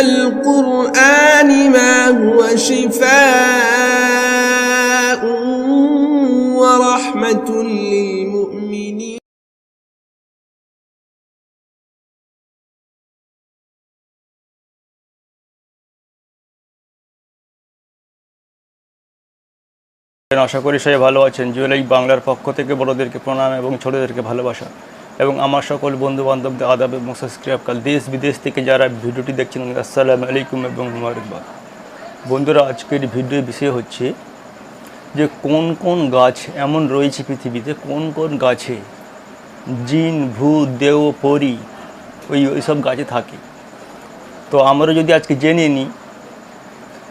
القرآن ما هو شفاء ورحمة للمؤمنين আশা করি সবাই ভালো আছেন জুয়েলাই বাংলার পক্ষ থেকে বড়োদেরকে প্রণাম এবং ছোটোদেরকে ভালোবাসা এবং আমার সকল বন্ধু বান্ধবদের আদাব এবং সাবস্ক্রাইব কাল দেশ বিদেশ থেকে যারা ভিডিওটি দেখছেন আসসালামু আলাইকুম এবং মুবারকবাদ। বন্ধুরা, আজকের ভিডিও বিষয় হচ্ছে যে কোন কোন গাছ এমন রয়েছে পৃথিবীতে, কোন কোন গাছে জিন, ভূত দেও পরি ওই ওইসব গাছে থাকে। তো আমরা যদি আজকে জেনে নিই,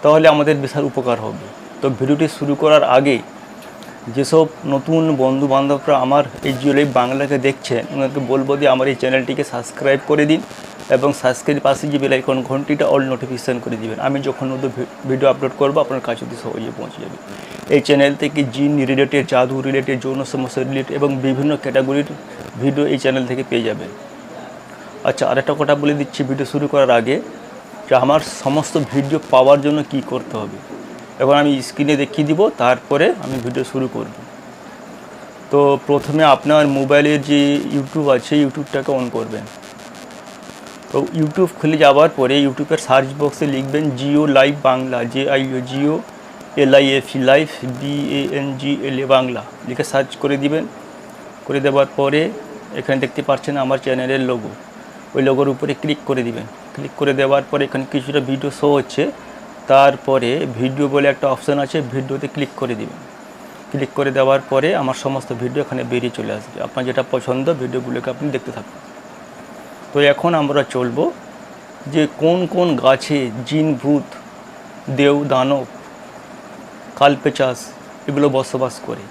তাহলে আমাদের বিশাল উপকার হবে। তো ভিডিওটি শুরু করার আগে যেসব নতুন বন্ধু বান্ধবরা আমার এই জিওলাই বাংলাকে দেখছেন ওনাকে বলব যে আমার এই চ্যানেলটিকে সাবস্ক্রাইব করে দিন এবং সাবস্ক্রাইব পাশে যে বেলাইকন ঘন্টিটা অল নোটিফিকেশান করে দিবেন। আমি যখন নতুন ভিডিও আপলোড করব, আপনার কাছে অতি সহজে পৌঁছে যাবে। এই চ্যানেল থেকে জিন রিলেটেড জাদু রিলেটেড যৌন সমস্যা রিলেটেড এবং বিভিন্ন ক্যাটাগরির ভিডিও এই চ্যানেল থেকে পেয়ে যাবেন। আচ্ছা আরেকটা কথা বলে দিচ্ছি ভিডিও শুরু করার আগে যে আমার সমস্ত ভিডিও পাওয়ার জন্য কি করতে হবে? এখন আমি স্ক্রিনে দেখিয়ে দিব, তারপরে আমি ভিডিও শুরু করব। তো প্রথমে আপনার মোবাইলের যে ইউটিউব আছে ইউটিউবটাকে অন করবেন। তো ইউটিউব খুলে যাওয়ার পরে ইউটিউবের সার্চ বক্সে লিখবেন Jio live Bangla J I O Jio L I F live B N G L A Bangla লিখে সার্চ করে দিবেন। করে দেওয়ার পরে এখানে দেখতে পাচ্ছেন আমার চ্যানেলের লোগো ওই লোগোর উপরে ক্লিক করে দিবেন। ক্লিক করে দেওয়ার পরে এখানে কিছুটা ভিডিও শো হচ্ছে। তারপরে ভিডিও বলে একটা অপশান আছে, ভিডিওতে ক্লিক করে দিবেন। ক্লিক করে দেওয়ার পরে আমার সমস্ত ভিডিও এখানে বেরিয়ে চলে আসবে। আপনার যেটা পছন্দ, ভিডিওগুলোকে আপনি দেখতে থাকুন। তো এখন আমরা চলব যে কোন কোন গাছে জিন, ভূত দেও দানব, কালপেচাস এগুলো বসবাস করে।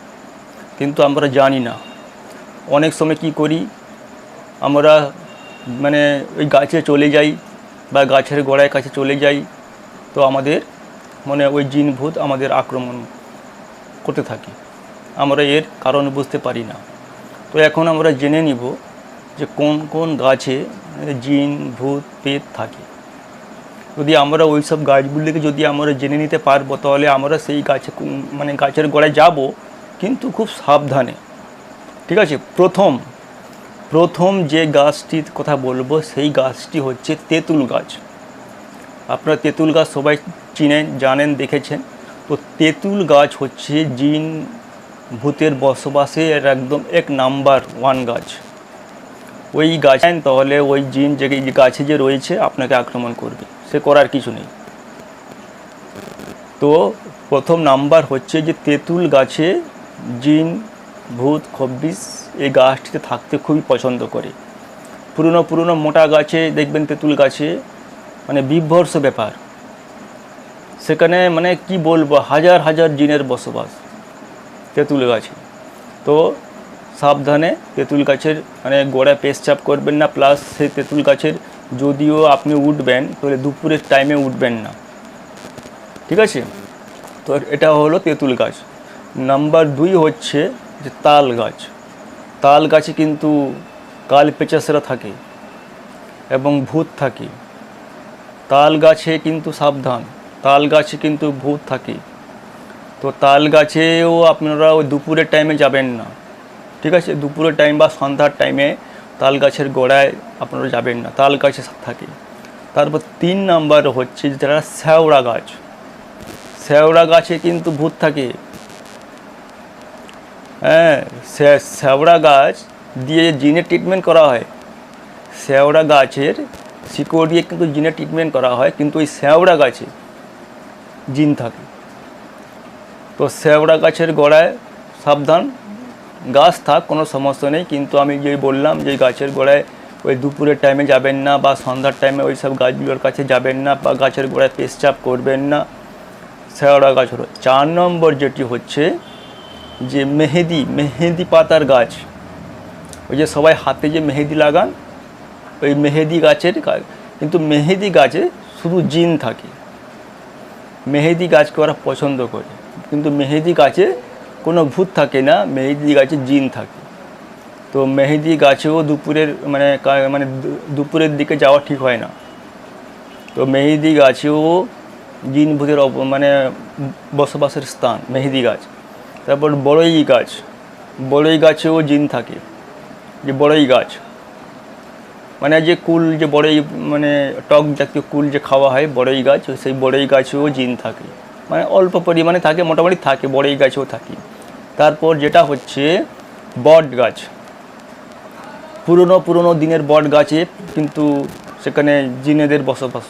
কিন্তু আমরা জানি না। অনেক সময় কি করি, আমরা মানে ওই গাছে চলে যাই বা গাছের গোড়ায় কাছে চলে যাই তো আমাদের মানে ওই জিন ভূত আমাদের আক্রমণ করতে থাকে। আমরা এর কারণ বুঝতে পারি না। তো এখন আমরা জেনে নিব যে কোন কোন গাছে জিন, ভূত পেত থাকে। যদি আমরা ওই সব গাছগুলিকে যদি আমরা জেনে নিতে পারব, তাহলে আমরা সেই গাছে মানে গাছের গোড়ায় যাব, কিন্তু খুব সাবধানে। ঠিক আছে? প্রথম প্রথম যে গাছটির কথা বলব, সেই গাছটি হচ্ছে তেঁতুল গাছ। আপনারা তেঁতুল গাছ সবাই চিনেন, জানেন, দেখেছেন। তো তেঁতুল গাছ হচ্ছে জিন ভূতের বসবাসের একদম এক নাম্বার ওয়ান গাছ। ওই গাছ তাহলে ওই জিন যে গাছে যে রয়েছে, আপনাকে আক্রমণ করবে। সে করার কিছু নেই। তো প্রথম নাম্বার হচ্ছে যে তেঁতুল গাছে জিন, ভূত, খব্বিস এই গাছটিতে থাকতে খুবই পছন্দ করে। পুরনো পুরনো মোটা গাছে দেখবেন তেঁতুল গাছে মানে বিভর্ষ ব্যাপার। সেখানে মানে কি বলব, হাজার হাজার জিনের বসবাস তেঁতুল গাছে। তো সাবধানে তেঁতুল গাছের মানে গোড়া পেশচাপ করবেন না, প্লাস সেই তেঁতুল গাছের যদিও আপনি উঠবেন, তাহলে দুপুরের টাইমে উঠবেন না। ঠিক আছে? তো এটা হলো তেঁতুল গাছ। নাম্বার দুই হচ্ছে যে তাল গাছ। তাল গাছে কিন্তু কাল পেচাসেরা থাকে এবং ভূত থাকে। তাল গাছে কিন্তু সাবধান তাল গাছে কিন্তু ভূত থাকে। তো তাল গাছেও আপনারা ওই দুপুরের টাইমে যাবেন না। ঠিক আছে? দুপুরের টাইম বা সন্ধ্যার টাইমে তাল গাছের গোড়ায় আপনারা যাবেন না তাল গাছে থাকে। তারপর তিন নাম্বার হচ্ছে যারা শ্যাওড়া গাছ, শ্যাওড়া গাছে কিন্তু ভূত থাকে। হ্যাঁ শ্যা- শ্যাওড়া গাছ দিয়ে জিনের ট্রিটমেন্ট করা হয়, শ্যাওড়া গাছের শিকড় দিয়ে কিন্তু জিনের ট্রিটমেন্ট করা হয়, কিন্তু ওই শ্যাওড়া গাছে জিন থাকে। তো শ্যাওড়া গাছের গোড়ায় সাবধান, গাছ থাক, কোনো সমস্যা নেই, কিন্তু আমি যে বললাম যে গাছের গোড়ায় ওই দুপুরের টাইমে যাবেন না বা সন্ধ্যার টাইমে ওই সব গাছগুলোর কাছে যাবেন না বা গাছের গোড়ায় পেশচাপ করবেন না। শ্যাওড়া গাছ হলো। চার নম্বর যেটি হচ্ছে যে মেহেদি মেহেদি পাতার গাছ। ওই যে সবাই হাতে যে মেহেদি লাগান ওই মেহেদি গাছের কিন্তু মেহেদি গাছে শুধু জিন থাকে। মেহেদি গাছকে ওরা পছন্দ করে, কিন্তু মেহেদি গাছে কোনো ভূত থাকে না, মেহেদি গাছে জিন থাকে। তো মেহেদি গাছেও দুপুরের মানে মানে দুপুরের দিকে যাওয়া ঠিক হয় না। তো মেহেদি গাছেও জিন ভূতের মানে বসবাসের স্থান, মেহেদি গাছ। তারপর বড়ই গাছ, বড়ই গাছেও জিন থাকে, যে বড়ই গাছ। মানে যে কুল, যে বড়ই মানে টক জাতীয় কুল যে খাওয়া হয়, বড়ই গাছ, সেই বড়ই গাছেও জিন থাকে। মানে অল্প পরিমাণে থাকে, মোটামুটি থাকে, বড়ই গাছেও থাকে। তারপর যেটা হচ্ছে বট গাছ। পুরনো পুরনো দিনের বট গাছে কিন্তু সেখানে জিনেদের বসবাস।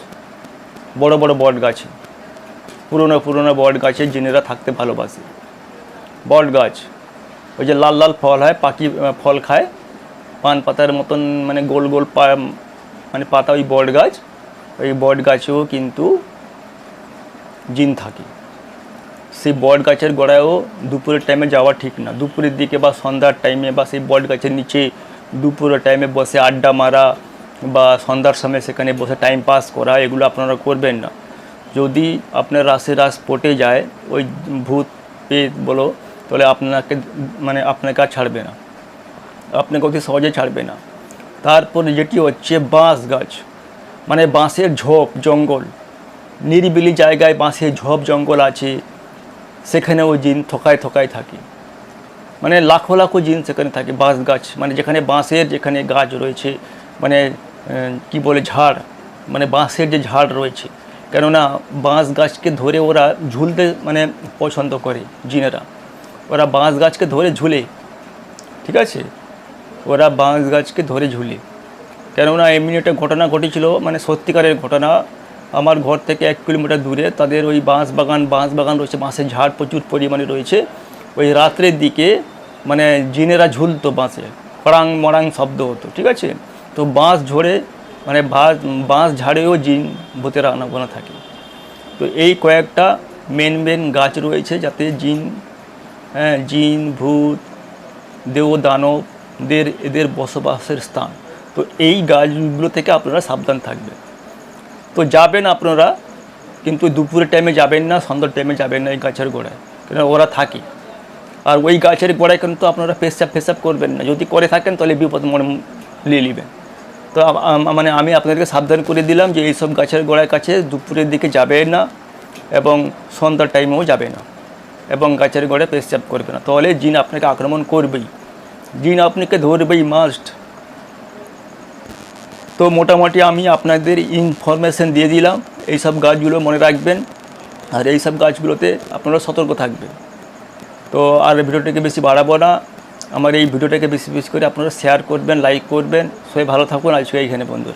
বড় বড় বট গাছে। পুরনো পুরনো বট গাছে জিনেরা থাকতে ভালোবাসে। বট গাছ, ওই যে লাল লাল ফল হয়, পাখি, ফল খায় পান পাতার মতন মানে গোল গোল পা মানে পাতা ওই বট গাছ, ওই বট গাছেও কিন্তু জিন থাকে। সেই বট গাছের গোড়ায়ও দুপুরের টাইমে যাওয়া ঠিক না। দুপুরের দিকে বা সন্ধ্যার টাইমে বা সেই বট গাছের নিচে দুপুরের টাইমে বসে আড্ডা মারা বা সন্ধ্যার সময় সেখানে বসে টাইম পাস করা, এগুলো আপনারা করবেন না। যদি আপনার রাসে রাস পটে যায়, ওই ভূত পেট বলো, তাহলে আপনাকে মানে আপনাকে আর ছাড়বে না। আপনাকে অতি সহজে ছাড়বে না তারপরে যেটি হচ্ছে বাঁশ গাছ মানে বাঁশের ঝোপ জঙ্গল নিরিবিলি জায়গায় বাঁশের ঝোপ জঙ্গল আছে সেখানেও জিন থকায় থকায় থাকে মানে লাখো লাখো জিন সেখানে থাকে বাঁশ গাছ মানে যেখানে বাঁশের যেখানে গাছ রয়েছে মানে কি বলে ঝাড় মানে বাঁশের যে ঝাড় রয়েছে কেননা বাঁশ গাছকে ধরে ওরা ঝুলতে মানে পছন্দ করে জিনেরা ওরা বাঁশ গাছকে ধরে ঝুলে ঠিক আছে ওরা বাঁশ গাছকে ধরে ঝুলে কেননা এমনি একটা ঘটনা ঘটেছিল মানে সত্যিকারের ঘটনা। আমার ঘর থেকে এক কিলোমিটার দূরে তাদের ওই বাঁশ বাগান বাঁশ বাগান রয়েছে, বাঁশের ঝাড় প্রচুর পরিমাণে রয়েছে। ওই রাত্রের দিকে মানে জিনেরা ঝুলতো বাঁশে ফড়াং মড়াং শব্দ হতো, ঠিক আছে? তো বাঁশ ঝরে মানে বাঁশ বাঁশ ঝাড়েও জিন ভূতের আনাগোনা থাকে। তো এই কয়েকটা মেন মেন গাছ রয়েছে যাতে জিন হ্যাঁ জিন, ভূত দেব দানবদের এদের বসবাসের স্থান। তো এই গাছগুলো থেকে আপনারা সাবধান থাকবেন। তো যাবেন আপনারা, কিন্তু দুপুরের টাইমে যাবেন না, সন্ধ্যার টাইমে যাবেন না এই গাছের গোড়ায়। কেন ওরা থাকে। আর ওই গাছের গোড়ায় কিন্তু আপনারা পেশাব ফেসাব করবেন না। যদি করে থাকেন, তাহলে বিপদ মনে নিয়ে নেবেন। তো মানে আমি আপনাদেরকে সাবধান করে দিলাম যে এইসব গাছের গোড়ায় কাছে দুপুরের দিকে যাবে না এবং সন্ধ্যার টাইমেও যাবে না। এবং গাছের গোড়ায় পেশাব করবে না। তাহলে জিন আপনাকে আক্রমণ করবেই। জিন আপনাকে ধরবেই মাস্ট। তো মোটামুটি আমি আপনাদের ইনফরমেশন দিয়ে দিলাম এইসব গাছগুলো মনে রাখবেন। আর এই সব গাছগুলোতে আপনারা সতর্ক থাকবেন। তো আর ভিডিওটাকে বেশি বাড়াবো না, আমার এই ভিডিওটাকে বেশি বেশি করে আপনারা শেয়ার করবেন লাইক করবেন। সবাই ভালো থাকুন, আজকে এইখানে বন্ধু